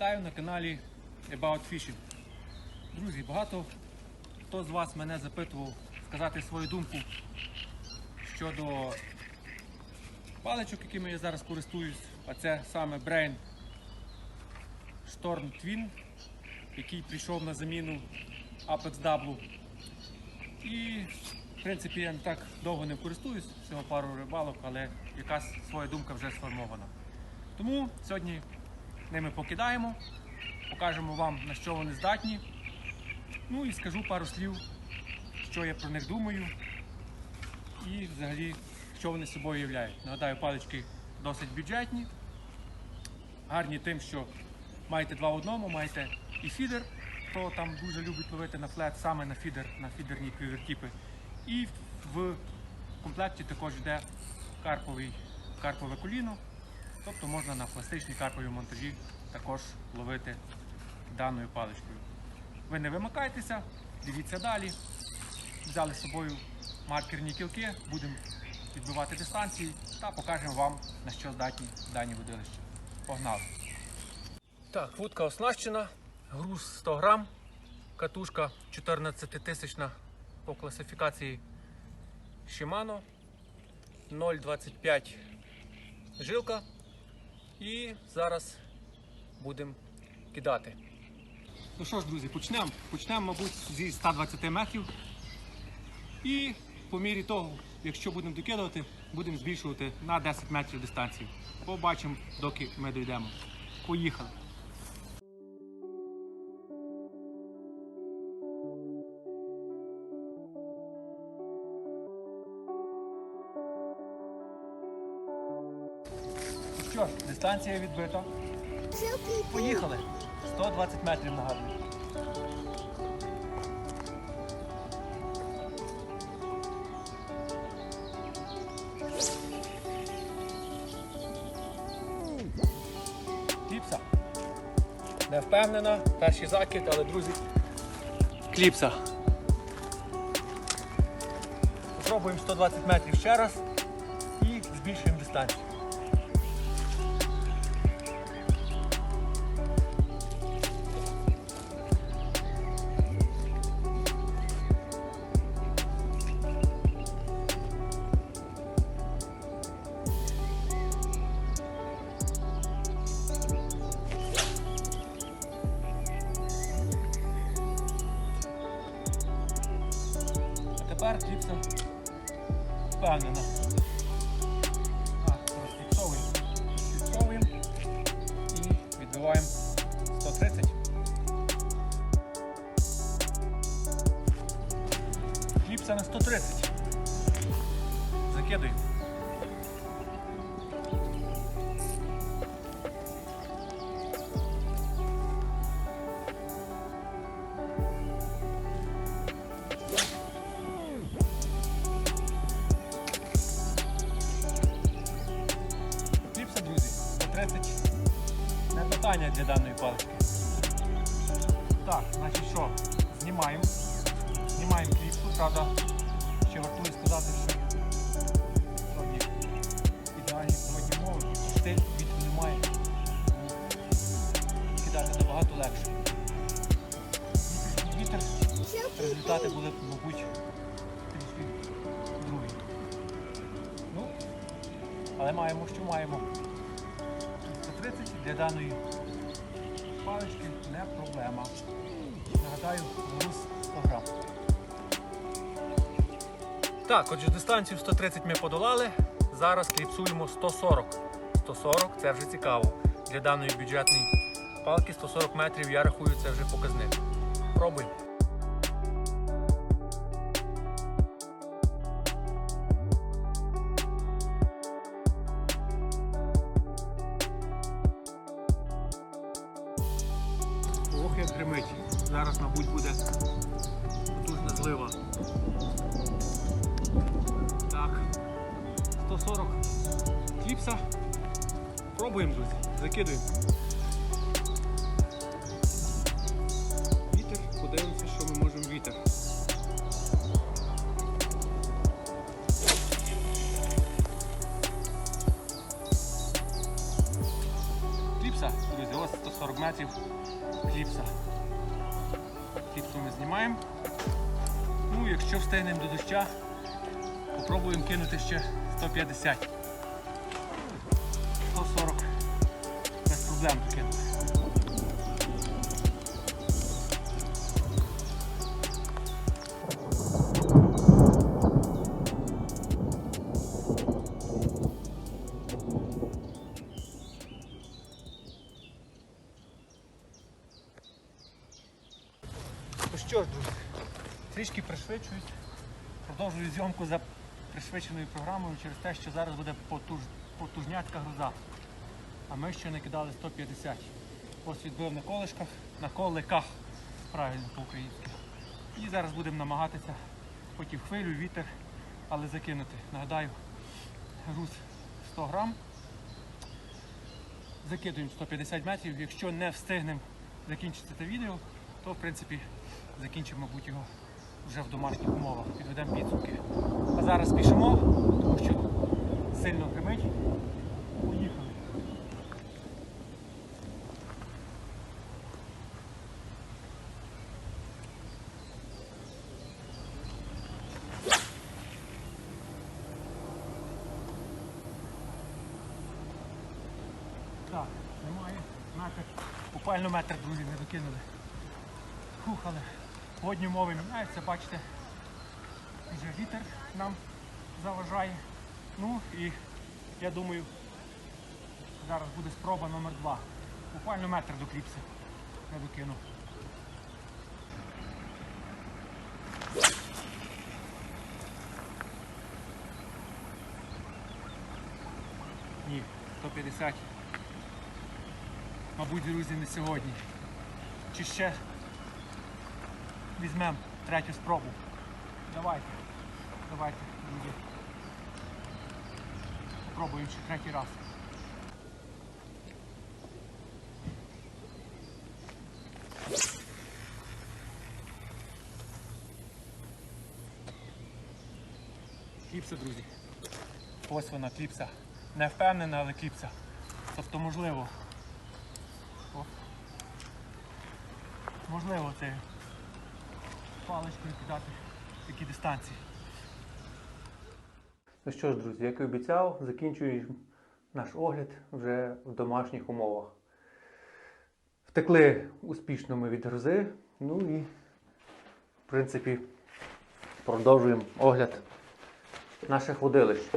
Вітаю на каналі About Fishing. Друзі, багато хто з вас мене запитував сказати свою думку щодо паличок, якими я зараз користуюсь, а це саме Brain Storm Twin, який прийшов на заміну Apex Double. І в принципі я не так довго не користуюсь, всього пару рибалок, але якась своя думка вже сформована. Тому сьогодні ними покидаємо, покажемо вам на що вони здатні. Ну і скажу пару слів, що я про них думаю і взагалі що вони собою являють. Нагадаю, палички досить бюджетні, гарні тим, що маєте два в одному, маєте і фідер, хто там дуже любить ловити на флет, саме на фідер, на фідерні квівертіпи. І в комплекті також йде карповий, карпове коліно. Тобто можна на пластичній карповій монтажі також ловити даною паличкою. Ви не вимикайтеся, дивіться далі. Взяли з собою маркерні кілки, будемо відбивати дистанції та покажемо вам на що здатні дані водилища. Погнали! Так, вудка оснащена, груз 100 грам, катушка 14 тисячна по класифікації Shimano, 0,25 жилка. І зараз будемо кидати. Ну що ж, друзі, почнемо. Почнемо, мабуть, зі 120 метрів. І по мірі того, якщо будемо докидувати, будемо збільшувати на 10 метрів дистанцію. Побачимо, доки ми дійдемо. Поїхали. Що дистанція відбита. Поїхали. 120 метрів нагадую. Кліпса. Не впевнена, перший закид, але друзі. Кліпса. Спробуємо 120 метрів ще раз і збільшуємо дистанцію. Впевнена. Так. Фіксовуємо і відбиваємо 130. Кліпса на 130. Закидуємо. 130 не питання для даної палички. Так, значить що, знімаємо. Знімаємо кліпсу, правда, ще вартує сказати, що сьогодні ідеальні погодні умови, стиль вітру немає. Кидати набагато легше. Вітер, результати були мабуть, трішки другі. Ну, але маємо, що маємо. 130 для даної палички не проблема. Нагадаю, груз 100 грам. Так, отже, дистанцію 130 ми подолали. Зараз кліпсуємо 140. 140 це вже цікаво. Для даної бюджетної палки 140 метрів я рахую це вже показник. Пробуємо. Потужна. Так. 140 кліпса. Пробуємо, друзі. Закидуємо. Вітер, подивимося, що ми можемо вітер. Кліпса, друзі, ось 140 140 метрів кліпса. Кліпсу ми знімаємо. Якщо встигнемо до доща, попробуємо кинути ще 150. 140 без проблем кинути. Пришвидшуюсь. Продовжую зйомку за пришвидшеною програмою через те, що зараз буде потуж... потужняцька груза. А ми ще не кидали 150. Ось відбив на колишках, на коликах, правильно по-українськи. І зараз будемо намагатися в хвилю, вітер, але закинути. Нагадаю, груз 100 грам. Закидуємо 150 метрів. Якщо не встигнемо закінчити це відео, то в принципі закінчимо, мабуть, його вже в домашніх умовах. Підведемо підсумки. А зараз спішимо, тому що сильно гримить. Поїхали. Так, немає. Метр. Буквально метр, друзі, не докинули. Фух, але погодні умови міняються, бачите. Вже вітер нам заважає. Ну і я думаю, зараз буде спроба номер два. Буквально метр до кліпси. Не докину. Ні, 150. Мабуть, друзі, не сьогодні. Чи ще візьмемо третю спробу. Давайте. Давайте, друзі. Попробуємо ще третій раз. Кліпса, друзі. Ось вона кліпса. Не впевнена, але кліпса. Тобто можливо. О. Можливо це паличкою кидати такі дистанції. Ну що ж, друзі, як і обіцяв, закінчую наш огляд вже в домашніх умовах. Втекли успішно ми від грози, ну і, в принципі, продовжуємо огляд наших водилищ.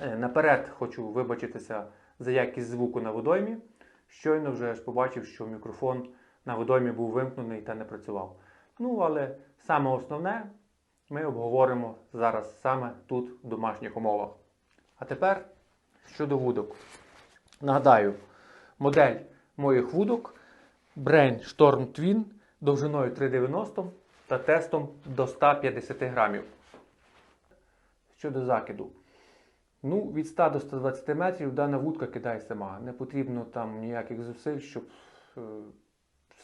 Е, Наперед хочу вибачитися за якість звуку на водоймі. Щойно вже ж побачив, що мікрофон на водоймі був вимкнений та не працював. Ну, але саме основне ми обговоримо зараз саме тут, в домашніх умовах. А тепер щодо вудок. Нагадаю, модель моїх вудок Brain Storm Twin довжиною 3,90 та тестом до 150 грамів. Щодо закиду. Ну, від 100 до 120 метрів дана вудка кидає сама. Не потрібно там ніяких зусиль, щоб е,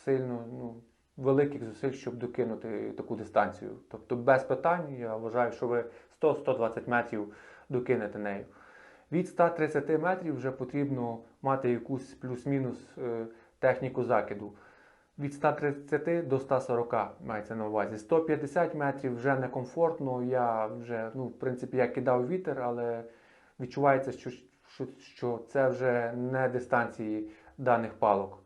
сильно, ну, великих зусиль, щоб докинути таку дистанцію. Тобто без питань, я вважаю, що ви 100-120 метрів докинете нею. Від 130 метрів вже потрібно мати якусь плюс-мінус е, техніку закиду. Від 130 до 140 мається на увазі. 150 метрів вже некомфортно. Я вже, ну, в принципі, я кидав вітер, але відчувається, що, що, що це вже не дистанції даних палок.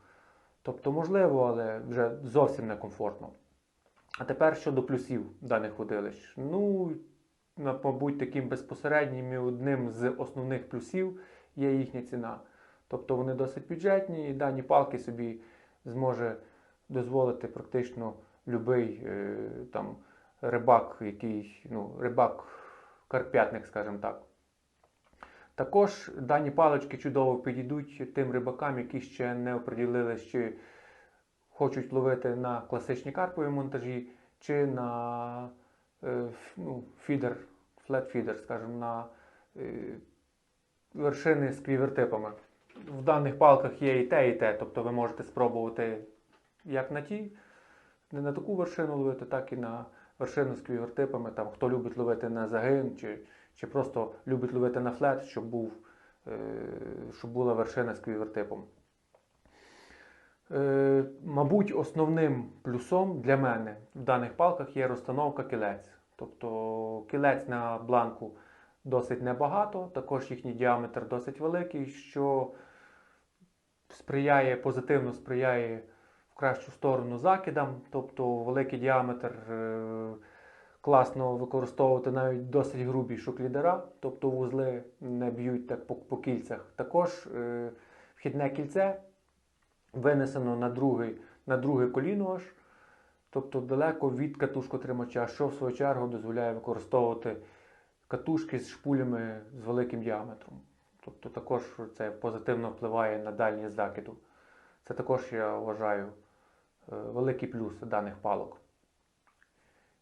Тобто, можливо, але вже зовсім некомфортно. А тепер щодо плюсів даних водилищ. Ну, мабуть, таким безпосереднім і одним з основних плюсів є їхня ціна. Тобто вони досить бюджетні і дані палки собі зможе дозволити практично будь-який е, там рибак, який, ну, рибак карп'ятник, скажімо так. Також дані палички чудово підійдуть тим рибакам, які ще не оприділились, чи хочуть ловити на класичні карпові монтажі, чи на е, ну, фідер, флет-фідер, скажімо, на е, вершини з квівертипами. В даних палках є і те, і те. Тобто ви можете спробувати як на ті, не на таку вершину ловити, так і на вершину з квівертипами. Там, хто любить ловити на загин, чи, чи просто любить ловити на флет, щоб, був, е, щоб була вершина з квівертипом. Е, мабуть, основним плюсом для мене в даних палках є розстановка кілець. Тобто кілець на бланку досить небагато, також їхній діаметр досить великий, що сприяє, позитивно сприяє в кращу сторону закидам. Тобто великий діаметр е, класно використовувати навіть досить грубі шоклідера, тобто вузли не б'ють так по, по кільцях. Також е, вхідне кільце винесено на другий, на друге коліно аж, тобто далеко від катушкотримача, що в свою чергу дозволяє використовувати катушки з шпулями з великим діаметром. Тобто також це позитивно впливає на дальність закиду. Це також, я вважаю, е, великий плюс даних палок.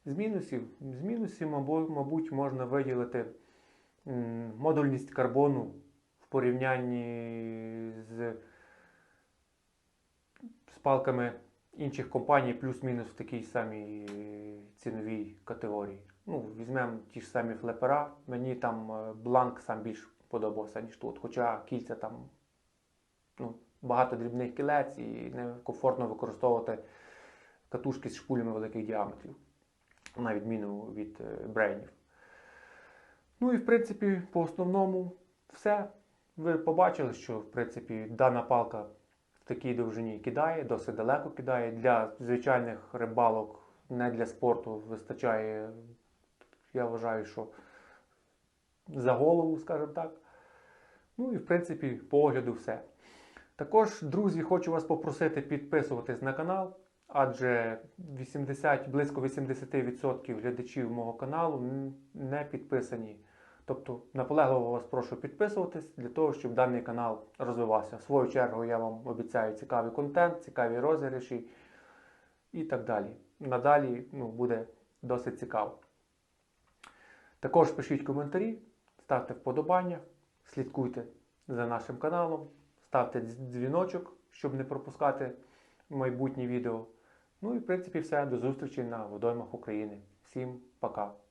З мінусів, з мінусів, мабуть, можна виділити модульність карбону в порівнянні з, з палками інших компаній, плюс-мінус в такій самій ціновій категорії. Ну, візьмемо ті ж самі флепера. Мені там е, бланк сам більш подобався, ніж тут. Хоча кільця там ну, багато дрібних кілець і некомфортно використовувати катушки з шпулями великих діаметрів, на відміну від е, брейнів. Ну і в принципі, по основному все. Ви побачили, що в принципі дана палка в такій довжині кидає, досить далеко кидає. Для звичайних рибалок, не для спорту, вистачає, я вважаю, що за голову, скажімо так. Ну і в принципі, по огляду все. Також, друзі, хочу вас попросити підписуватись на канал, адже 80, близько 80% глядачів мого каналу не підписані. Тобто наполегливо вас прошу підписуватись для того, щоб даний канал розвивався. В свою чергу я вам обіцяю цікавий контент, цікаві розіграші і так далі. Надалі ну, буде досить цікаво. Також пишіть коментарі, ставте вподобання, слідкуйте за нашим каналом, ставте дзвіночок, щоб не пропускати майбутні відео. Ну і в принципі все. До зустрічі на водоймах України. Всім пока!